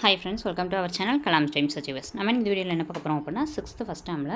Hi friends welcome to our channel Kalam times சச்சிவஸ் நம்ம இந்த வீடியோவில் என்ன பார்க்க போகிறோம் அப்படின்னா சிக்ஸ்த்து ஃபஸ்ட் டேமில்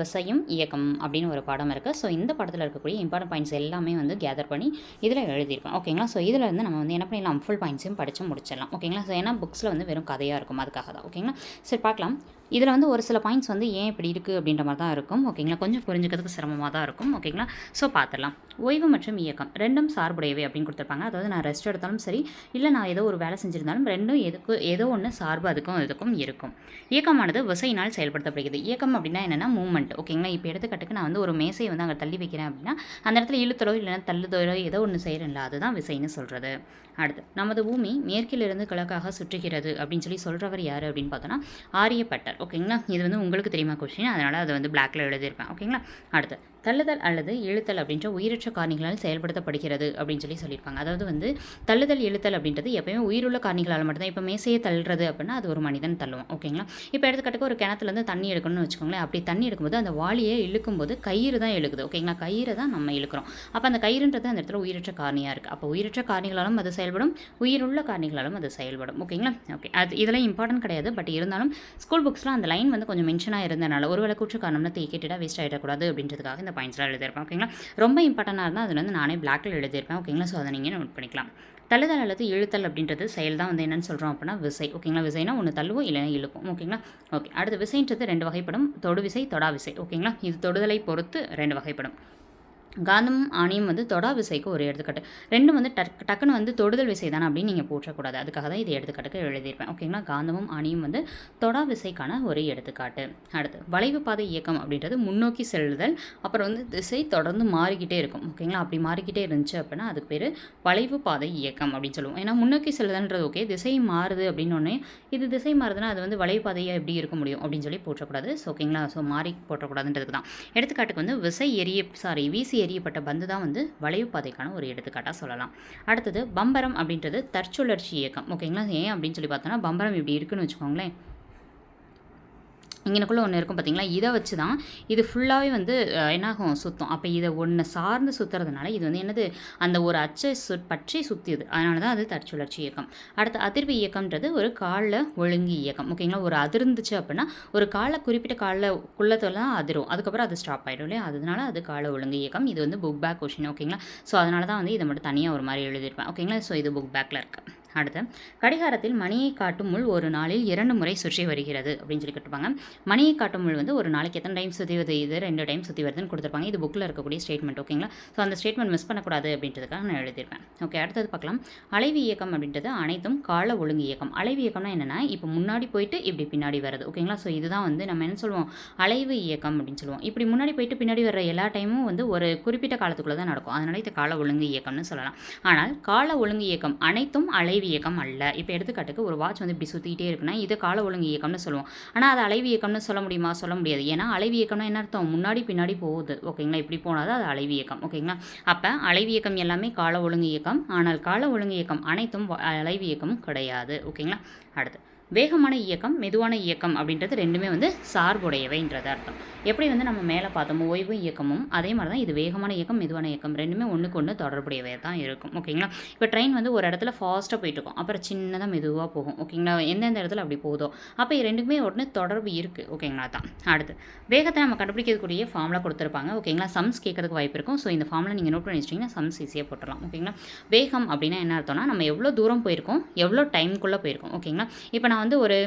விசையும் இயக்கம் அப்படின்னு ஒரு பாடம் இருக்குது ஸோ இந்த படத்தில் இருக்கக்கூடிய இம்பார்ட்டன்ட் பாயிண்ட்ஸ் எல்லாமே வந்து கேதர் பண்ணி இதில் எழுதியிருப்போம் ஓகேங்களா ஸோ இதில் வந்து நம்ம வந்து என்ன பண்ணிடலாம்? ஃபுல் பாயிண்ட்ஸையும் படித்து முடிச்சிடலாம். ஓகேங்களா ஸோ ஏன்னா புக்ஸில் வந்து வெறும் கதையாக இருக்கும். அதுக்காக தான். ஓகேங்களா சரி பார்க்கலாம். இதில் வந்து ஒரு சில பாயிண்ட்ஸ் வந்து ஏன் இப்படி இருக்குது அப்படின்ற மாதிரி தான் இருக்கும். ஓகேங்களா கொஞ்சம் புரிஞ்சுக்கிறதுக்கு சிரமமாக தான் இருக்கும். ஓகேங்களா ஸோ பார்த்துடலாம். ஓய்வு மற்றும் இயக்கம் ரெண்டும் சார்புடையவை அப்படின்னு கொடுத்துருப்பாங்க. அதாவது நான் ரெஸ்ட் எடுத்தாலும் சரி இல்லை நான் ஏதோ ஒரு வேலை செஞ்சிருந்தாலும் ரெண்டும் எதுக்கு ஏதோ ஒன்று சார்பு அதுக்கும் இதுக்கும் இருக்கும். இயக்கமானது விசையினால் செயல்படுத்தப்படுகிறது. இயக்கம் அப்படின்னா என்னென்னா மூவ்மெண்ட் ஓகேங்களா இப்போ எடுத்துக்காட்டுக்கு நான் வந்து ஒரு மேசையை வந்து அங்கே தள்ளி வைக்கிறேன் அப்படின்னா அந்த இடத்துல இழுத்தலோ இல்லைன்னா தள்ளுதலோ ஏதோ ஒன்று செய்கிறேன்ல அதுதான் விசைன்னு சொல்கிறது அடுத்து நமது பூமி மேற்கிலிருந்து கிழக்காக சுற்றுகிறது அப்படின்னு சொல்லி சொல்கிறவர் யார் அப்படின்னு பார்த்தோன்னா ஆரியப்பட்டர். ஓகேங்களா? இது வந்து உங்களுக்கு தெரியுமா கொஸ்டின் அதனால் அதை வந்து பிளாக்ல எழுதியிருப்பேன் ஓகேங்களா? அடுத்து தள்ளுதல் அல்லது இழுத்தல் அப்படின்ற உயிரற்ற காரணிகளால் செயல்படுத்தப்படுகிறது அப்படின்னு சொல்லி சொல்லியிருப்பாங்க அதாவது வந்து தள்ளுதல் இழுத்தல் அப்படின்றது எப்பயுமே உயிருள்ள காரணிகளால் மட்டும்தான். இப்போ மேசையை தள்ளுறது அப்படின்னா அது ஒரு மனிதன் தள்ளுவோம் ஓகேங்களா இப்போ எடுத்துக்காட்டுக்கு ஒரு கிணத்துலேருந்து தண்ணி எடுக்கணும்னு வச்சுக்கோங்களேன். அப்படி தண்ணி எடுக்கும்போது அந்த வாளியை இழுக்கும்போது கயிறு தான் இழுக்குது. ஓகேங்களா கயிறு தான் நம்ம இழுக்கிறோம். அப்போ அந்த கயிறுன்றது அந்த இடத்துல உயிரற்ற காரணியாக இருக்குது அப்போ உயிரற்ற காரணிகளாலும் அது செயல்படும் உயிருள்ள காரணிகளாலும் அது செயல்படும். ஓகேங்களா ஓகே அது இதெல்லாம் இம்பார்ட்டன்ட் கிடையாது. பட் இருந்தாலும் ஸ்கூல் புக்ஸ்லாம் அந்த லைன் வந்து கொஞ்சம் மென்ஷனாக இருந்தனால ஒருவேளை கூற்று காரணம்னா தீ வேஸ்ட் ஆகிடக்கூடாது அப்படின்றதுக்காக இந்த பாயிண்ட்ஸ்லாம் எழுதியிருப்பேன் ஓகேங்களா ரொம்ப இம்பார்ட்டண்டாக இருந்தால் அதில் வந்து நானே பிளாக்கில் எழுதியிருப்பேன் ஓகேங்களா ஸோ அதை நீங்கள் நோட் பண்ணிக்கலாம். தள்ளுதல் அல்லது இழுத்தல் அப்படின்றது செயல் தான் வந்து என்னென்னு சொல்கிறோம் அப்படின்னா விசை ஓகேங்களா விசைனா ஒன்று தள்ளுவோம் இல்லை இழுக்கும் ஓகேங்களா ஓகே அடுத்து விசைன்றது ரெண்டு வகைப்படும் தொடு விசை தொடா விசை ஓகேங்களா இது தொடுதலை பொறுத்து ரெண்டு வகைப்படும். காந்தமும் ஆணியும் வந்து தொடா விசைக்கு ஒரு எடுத்துக்காட்டு. ரெண்டும் வந்து டக் டக்குன்னு வந்து தொடுதல் விசை தானே அப்படின்னு நீங்கள் போற்றக்கூடாது. அதுக்காக தான் இது எடுத்துக்காட்டுக்கு எழுதியிருப்பேன். ஓகேங்களா? காந்தமும் ஆணியும் வந்து தொடா விசைக்கான ஒரு எடுத்துக்காட்டு. அடுத்து வளைவு பாதை இயக்கம் அப்படின்றது முன்னோக்கி செல்லுதல் அப்புறம் வந்து திசை தொடர்ந்து மாறிக்கிட்டே இருக்கும். ஓகேங்களா? அப்படி மாறிக்கிட்டே இருந்துச்சு அப்படின்னா அதுக்கு பேர் வளைவு பாதை இயக்கம் அப்படின்னு சொல்லுவோம். ஏன்னா முன்னோக்கி செல்லுதல்ன்றது ஓகே திசை மாறுது அப்படின்னு ஒன்று இது திசை மாறுதுன்னா அது வந்து வளைவு பாதையாக எப்படி இருக்க முடியும் அப்படின்னு சொல்லி போற்றக்கூடாது. ஸோ ஓகேங்களா? ஸோ மாறி போற்றக்கூடாதுன்றதுக்கு தான். எடுத்துக்காட்டுக்கு வந்து விசை எரிய சாரி வீசி எரியப்பட்ட பந்து தான் வந்து வளைவு பாதைக்கான ஒரு எடுத்துக்காட்டாக சொல்லலாம். அடுத்தது பம்பரம் அப்படின்றது தற்சுழற்சி இயக்கம். ஓகேங்களா? ஏன் அப்படின்னு சொல்லி பார்த்தோன்னா பம்பரம் இப்படி இருக்குன்னு வச்சுக்கோங்களேன். இங்கனக்குள்ளே ஒன்று இருக்கும் பார்த்தீங்களா இதை வச்சு தான் இது ஃபுல்லாகவே வந்து என்னாகும்? சுத்தம். அப்போ இதை ஒன்று சார்ந்து சுற்றுறதுனால இது வந்து என்னது? அந்த ஒரு அச்சை சு பற்றி சுற்றியது அதனால தான் அது தற்சுழற்சி இயக்கம். அடுத்து அதிர்வு இயக்கம்ன்றது ஒரு காலில் ஒழுங்கு இயக்கம். ஓகேங்களா? ஒரு அதிர்ந்துச்சு அப்படின்னா ஒரு காலை குறிப்பிட்ட காலில் குள்ளத்தில் தான் அதிரும். அதுக்கப்புறம் அது ஸ்டாப் ஆகிடும் இல்லையா? அதனால அது கால ஒழுங்கு இயக்கம். இது வந்து புக் பேக் கொஷின் ஓகேங்களா? ஸோ அதனால தான் வந்து இதை மட்டும் தனியாக ஒரு மாதிரி எழுதியிருப்பேன். ஓகேங்களா? ஸோ இது புக் பேக்கில் இருக்குது அடுத்து கடிகாரத்தில் மணியை காட்டும் முள் ஒரு நாளில் இரண்டு முறை சுற்றி வருகிறது அப்படின்னு சொல்லி கேட்டிருப்பாங்க மணியை காட்டும் முள் வந்து ஒரு நாளைக்கு எத்தனை டைம் சுற்றி வருது இது ரெண்டு டைம் சுற்றி வருதுன்னு கொடுத்துருப்பாங்க. இது புக்கில் இருக்கக்கூடிய ஸ்டேட்மெண்ட் ஓகேங்களா ஸோ அந்த ஸ்டேட்மெண்ட் மிஸ் பண்ணக்கூடாது அப்படின்றதுக்காக நான் எழுதியிருப்பேன் ஓகே அடுத்தது பார்க்கலாம். அலைவு இயக்கம் அப்படின்றது அனைத்தும் கால ஒழுங்கு இயக்கம். அலைவு இயக்கம்னா என்னென்னா இப்போ முன்னாடி போயிட்டு இப்படி பின்னாடி வருது ஓகேங்களா ஸோ இதுதான் வந்து நம்ம என்ன சொல்லுவோம்? அலைவு இயக்கம் அப்படின்னு சொல்லுவோம். இப்படி முன்னாடி போயிட்டு பின்னாடி வர எல்லா டைமும் வந்து ஒரு குறிப்பிட்ட காலத்துக்குள்ளே தான் நடக்கும். அதனால இது கால ஒழுங்கு இயக்கம்னு சொல்லலாம். ஆனால் கால ஒழுங்கு இயக்கம் அனைத்தும் அலைவு இயக்கம் அல்ல. இப்போ எடுத்துக்காட்டுக்கு ஒரு வாட்ச் வந்து இப்படி சுற்றிக்கிட்டே இருக்குன்னா இது கால ஒழுங்கு இயக்கம்னு சொல்லுவோம். ஆனால் அது அலைவு இயக்கம்னு சொல்ல முடியுமா? சொல்ல முடியாது. ஏன்னா அலைவு இயக்கம்னா என்ன அர்த்தம்? முன்னாடி பின்னாடி போகுது. ஓகேங்களா? இப்படி போனால் தான் அது அலைவு இயக்கம். ஓகேங்களா? அப்போ அலைவு இயக்கம் எல்லாமே கால ஒழுங்கு இயக்கம். ஆனால் கால ஒழுங்கு இயக்கம் அனைத்தும் வ- அலைவு இயக்கமும் கிடையாது. ஓகேங்களா? அடுத்து. வேகமான இயக்கம் மெதுவான இயக்கம் அப்படின்றது ரெண்டுமே வந்து சார்புடையவைன்றது அர்த்தம். எப்படி வந்து நம்ம மேலே பார்த்தோமோ ஓய்வு இயக்கமும் அதே மாதிரி தான் இது வேகமான இயக்கம் மெதுவான இயக்கம் ரெண்டுமே ஒன்றுக்கு ஒன்று தொடர்புடையவே தான் இருக்கும். ஓகேங்களா? இப்போ ட்ரெயின் வந்து ஒரு இடத்துல ஃபாஸ்ட்டாக போயிட்டு இருக்கும் அப்புறம் சின்னதாக மெதுவாக போகும். ஓகேங்களா? எந்தெந்த இடத்துல அப்படி போகுதோ. அப்போ இது ரெண்டுக்குமே உடனே தொடர்பு இருக்குது ஓகேங்களா? தான் அடுத்து. வேகத்தை நம்ம கண்டுபிடிக்கக்கூடிய ஃபார்முலா கொடுத்துருப்பாங்க. ஓகேங்களா? சம்ஸ் கேட்கறதுக்கு வாய்ப்பு இருக்கும். ஸோ இந்த ஃபார்முலா நீங்கள் நோட் பண்ணி வச்சிட்டிங்கன்னா சம்ஸ் ஈஸியாக போட்டுடலாம். ஓகேங்களா? வேகம் அப்படின்னா என்ன அர்த்தம்னா நம்ம எவ்வளோ தூரம் போயிருக்கோம் எவ்வளோ டைமுக்குள்ளே போயிருக்கோம். ஓகேங்களா? இப்போ நான் வந்து ஒரு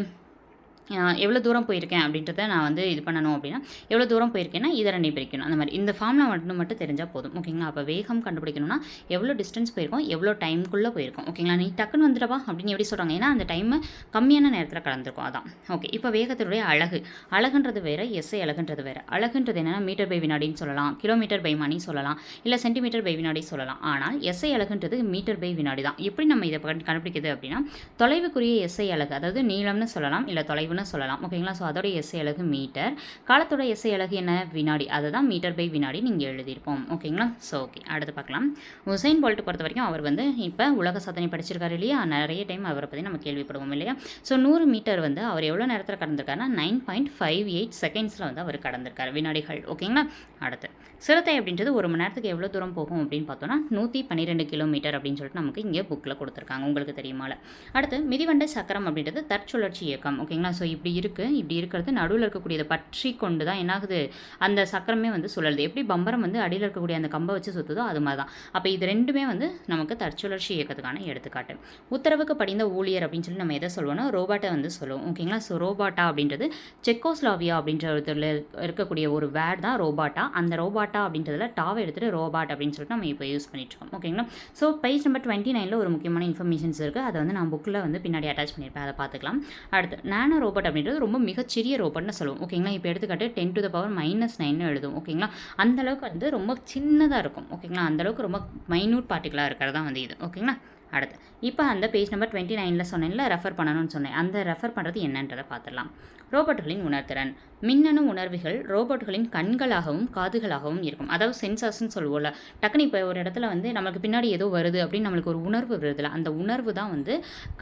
எவ்வளோ தூரம் போயிருக்கேன் அப்படின்றத நான் வந்து இது பண்ணணும் அப்படின்னா எவ்வளோ தூரம் போயிருக்கேன்னா இதை ரெண்டையும் பிரிக்கணும். அந்த மாதிரி இந்த ஃபார்மில் மட்டும் மட்டும் தெரிஞ்சால் போதும். ஓகேங்களா அப்போ வேகம் கண்டுபிடிக்கணும்னா எவ்வளோ டிஸ்டன்ஸ் போயிருக்கோம் எவ்வளோ டைம்குள்ளே போயிருக்கோம். ஓகேங்களா நீ டக்குன்னு வந்துடப்பா அப்படின்னு எப்படி சொல்கிறாங்க ஏன்னா அந்த டைம் கம்மியான நேரத்தில் கலந்துருக்கும். அதான். ஓகே இப்போ வேகத்தினுடைய அழகு. அழகுன்றது வேறு எஸ்ஐ அழகுன்றது வேறு. அழகுன்றது என்னென்னா மீட்டர் பை வினாடின்னு சொல்லலாம். கிலோமீட்டர் பை மணி சொல்லலாம். இல்லை சென்டிமீட்டர் பை வினாடி சொல்லலாம். ஆனால் எஸ்ஐ அழகுன்றது மீட்டர் பை வினாடி தான் எப்படி நம்ம இதை கண்டுபிடிக்கிறது அப்படின்னா தொலைவுக்குரிய எஸ்ஐ அழகு அதாவது நீளம்னு சொல்லலாம் இல்லை தொலைவு அளவுன்னு சொல்லலாம். ஓகேங்களா ஸோ அதோட எஸ்ஐ அழகு மீட்டர் காலத்தோட எஸ்ஐ அழகு என்ன? வினாடி. அதை தான் மீட்டர் பை வினாடி நீங்கள் எழுதியிருப்போம். ஓகேங்களா ஸோ ஓகே அடுத்து பார்க்கலாம். உசைன் போல்ட் பொறுத்த வரைக்கும் அவர் வந்து இப்போ உலக சாதனை படிச்சிருக்காரு இல்லையா? நிறைய டைம் அவரை பற்றி நம்ம கேள்விப்படுவோம் இல்லையா? ஸோ நூறு மீட்டர் வந்து அவர் எவ்வளோ நேரத்தில் கடந்திருக்காருன்னா நைன் பாயிண்ட் ஃபைவ் எயிட் செகண்ட்ஸில் வந்து அவர் கடந்திருக்காரு வினாடிகள். ஓகேங்களா அடுத்து. சிறுத்தை அப்படின்றது ஒரு மணி நேரத்துக்கு எவ்வளோ தூரம் போகும் அப்படின்னு பார்த்தோன்னா நூற்றி பன்னிரெண்டு கிலோமீட்டர் அப்படின்னு சொல்லிட்டு நமக்கு இங்கே புக்கில் கொடுத்துருக்காங்க. உங்களுக்கு தெரியுமால. அடுத்து மிதிவண்ட சக்கரம் அப்படின்றது தற்சுழற்சி இயக்கம். ஓகேங்களா ஸோ இப்படி இருக்குது இப்படி இருக்கிறது நடுவில் இருக்கக்கூடியதை பற்றி கொண்டு தான் என்னாகுது? அந்த சக்கரமே வந்து சுழலுது. எப்படி பம்பரம் வந்து அடியில் இருக்கக்கூடிய அந்த கம்பை வச்சு சுற்றுதோ அது மாதிரி தான் அப்போ இது ரெண்டுமே வந்து நமக்கு தற்சுழற்சி இயக்கத்துக்கான எடுத்துக்காட்டு. உத்தரவுக்கு படிந்த ஊழியர் அப்படின்னு சொல்லி நம்ம எதை சொல்லுவோம்னா ரோபாட்டை வந்து சொல்லுவோம். ஓகேங்களா ஸோ ரோபாட்டா அப்படின்றது செக்கோஸ்லாவியா அப்படின்ற இடத்துல இருக்கக்கூடிய ஒரு வேர்ட் தான் ரோபாட்டா. அந்த ரோபாட்டா அப்படின்றதுல டாவை எடுத்துகிட்டு ரோபாட் அப்படின்னு சொல்லிட்டு நம்ம இப்போ யூஸ் பண்ணிட்டு இருக்கோம். ஓகேங்களா ஸோ பேஜ் நம்பர் டுவெண்ட்டி நைனில் ஒரு முக்கியமான இன்ஃபர்மேஷன்ஸ் இருக்குது அதை வந்து நான் புக்கில் வந்து பின்னாடி அட்டாச் பண்ணியிருப்பேன். அதை பார்த்துக்கலாம். அடுத்து நானோ ரோபோட் அப்படின்றது ரொம்ப மிகச்சிறிய ரோபோட்னு சொல்லுவோம் ஓகேங்களா இப்போ எடுத்துக்காட்டு ten to the power minus நைன்னு எழுதும் ஓகேங்களா அந்தளவுக்கு வந்து ரொம்ப சின்னதாக இருக்கும். ஓகேங்களா அந்த அளவுக்கு ரொம்ப மைன்யூட் பார்ட்டிகலாக இருக்கிறதான் வந்து இது. ஓகேங்களா அடுத்து. இப்போ அந்த பேஜ் நம்பர் டுவெண்ட்டி நைனில் சொன்னேன்ல ரெஃபர் பண்ணணும்னு சொன்னேன். அந்த ரெஃபர் பண்ணுறது என்னன்றதை பார்த்துடலாம் ரோபோட்டுகளின் உணர்திறன். மின்னணு உணர்வுகள் ரோபோட்டுகளின் கண்களாகவும் காதுகளாகவும் இருக்கும். அதாவது சென்சார்ஸ்னு சொல்லுவோம்ல டக்குனு இப்போ ஒரு இடத்துல வந்து நம்மளுக்கு பின்னாடி ஏதோ வருது அப்படின்னு நம்மளுக்கு ஒரு உணர்வு வருதுல அந்த உணர்வு தான் வந்து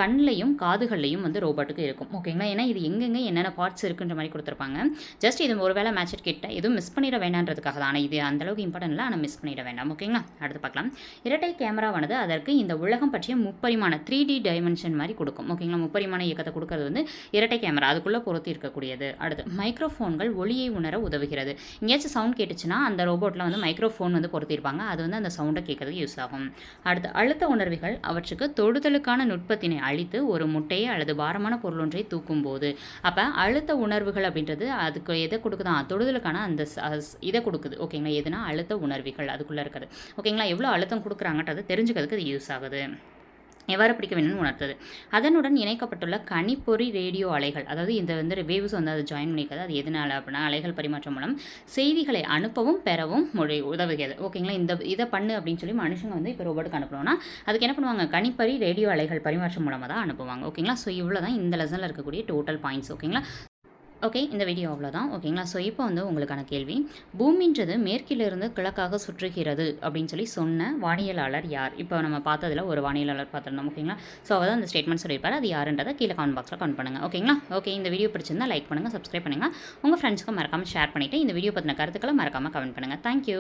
கண்ணிலையும் காதுகள்லையும் வந்து ரோபோட்டுக்கு இருக்கும். ஓகேங்களா? ஏன்னா இது எங்கெங்கே என்னென்ன பார்ட்ஸ் இருக்குன்ற மாதிரி கொடுத்துருப்பாங்க. ஜஸ்ட் இது ஒரு வேளை மேட்ச் கிட்ட எதுவும் மிஸ் பண்ணிட வேண்டான்றதுக்காக தான். ஆனால் இது அந்தளவுக்கு இம்பார்ட்டன்ட் இல்லை ஆனால் மிஸ் பண்ணிட வேண்டாம். ஓகேங்களா? அடுத்து பார்க்கலாம் இரட்டை கேமராவானது அதற்கு இந்த உலகம் பற்றிய முப்பரிமாண த்ரீ டி டைமென்ஷன் மாதிரி கொடுக்கும். ஓகேங்களா முப்பரிமாண இயக்கத்தை கொடுக்கறது வந்து இரட்டை கேமரா அதுக்குள்ளே பொருத்தி இருக்கக்கூடியது. அடுத்து மைக்ரோஃபோன்கள் ஒளியை உணர உதவுகிறது. எங்கேயாச்சும் சவுண்ட் கேட்டுச்சுன்னா அந்த ரோபோட்டில் வந்து மைக்ரோஃபோன் வந்து பொருத்தியிருப்பாங்க. அது வந்து அந்த சவுண்டை கேட்கறதுக்கு யூஸ் ஆகும். அடுத்து அழுத்த உணர்வுகள் அவற்றுக்கு தொடுதலுக்கான நுட்பத்தினை அழித்து ஒரு முட்டையை அல்லது பாரமான பொருள் ஒன்றை தூக்கும் போது அப்போ அழுத்த உணர்வுகள் அப்படின்றது அதுக்கு எதை கொடுக்குதான் தொடுதலுக்கான அந்த இதை கொடுக்குது. ஓகேங்களா எதுனா அழுத்த உணர்வுகள் அதுக்குள்ளே இருக்குது. ஓகேங்களா எவ்வளோ அழுத்தம் கொடுக்குறாங்கன்றது தெரிஞ்சுக்கிறதுக்கு இது யூஸ் ஆகுது. எவ்வாறு பிடிக்க வேணும்னு உணர்த்தது. அதனுடன் இணைக்கப்பட்டுள்ள கணிப்பொறி ரேடியோ அலைகள் அதாவது இந்த வந்து வேவ்ஸ் வந்து அதை ஜாயின் பண்ணிக்கிறது அது எதனால் அப்படின்னா அலைகள் பரிமாற்றம் மூலம் செய்திகளை அனுப்பவும் பெறவும் மொழி உதவுகிறது. ஓகேங்களா இந்த இதை பண்ணு அப்படின்னு சொல்லி மனுஷங்க வந்து இப்போ ரோபோட்டுக்கு அனுப்பணும்னா அதுக்கு என்ன பண்ணுவாங்க? கணிப்பொறி ரேடியோ அலைகள் பரிமாற்றம் மூலமாக தான் அனுப்புவாங்க. ஓகேங்களா ஸோ இவ்வளோ தான் இந்த லெசனில் இருக்கக்கூடிய டோட்டல் பாயிண்ட்ஸ் ஓகேங்களா ஓகே இந்த வீடியோ அவ்வளோதான் ஓகேங்களா ஸோ இப்போ வந்து உங்களுக்கான கேள்வி. பூமின்றது மேற்கிலிருந்து கிழக்காக சுற்றுகிறது அப்படின்னு சொல்லி சொன்ன வானியலாளர் யார்? இப்போ நம்ம பார்த்ததில் ஒரு வானியலாளர் பார்த்துருந்தோம். ஓகேங்களா ஸோ அவர் தான் அந்த ஸ்டேட்மெண்ட் சொல்லியிருப்பார். அது யாருன்றதை கீழே கமெண்ட் பாக்ஸில் கமெண்ட் பண்ணுங்கள் ஓகேங்களா ஓகே இந்த வீடியோ பிடிச்சிருந்தா லைக் பண்ணுங்கள் சப்ஸ்கிரைப் பண்ணுங்கள் உங்கள் ஃப்ரெண்ட்ஸ்க்கும் மறக்காமல் ஷேர் பண்ணிவிட்டு இந்த வீடியோ பற்றின கருத்துக்களை மறக்காமல் கமெண்ட் பண்ணுங்கள் தேங்க்யூ